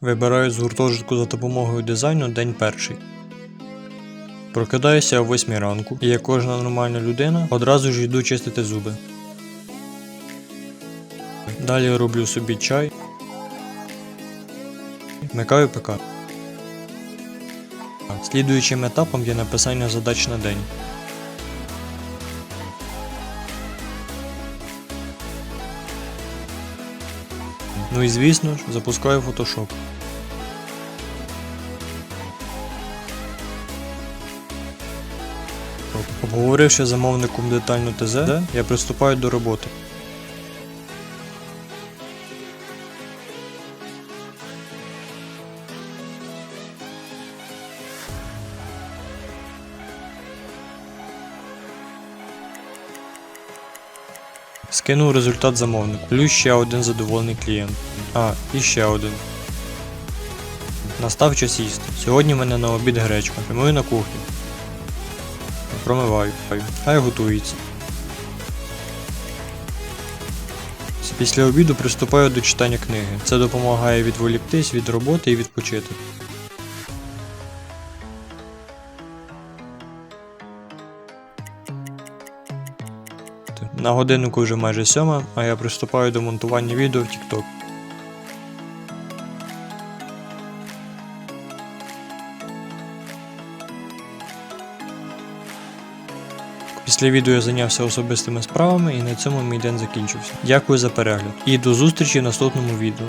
Вибираю з гуртожитку за допомогою дизайну день перший. Прокидаюся о 8 ранку і як кожна нормальна людина одразу ж йду чистити зуби. Далі роблю собі чай. Вмикаю ПК. Слідуючим етапом є написання задач на день. Ну і звісно ж, запускаю Photoshop. Обговоривши замовником детально ТЗ, я приступаю до роботи. Скинув результат замовнику. Плюс ще один задоволений клієнт. А, і ще один. Настав час їсти. Сьогодні в мене на обід гречка. Прямую на кухню. Промиваю. Хай готується. Після обіду приступаю до читання книги. Це допомагає відволіктись від роботи і відпочити. На годиннику вже майже сьома, а я приступаю до монтування відео в TikTok. Після відео я зайнявся особистими справами і на цьому мій день закінчився. Дякую за перегляд і до зустрічі в наступному відео.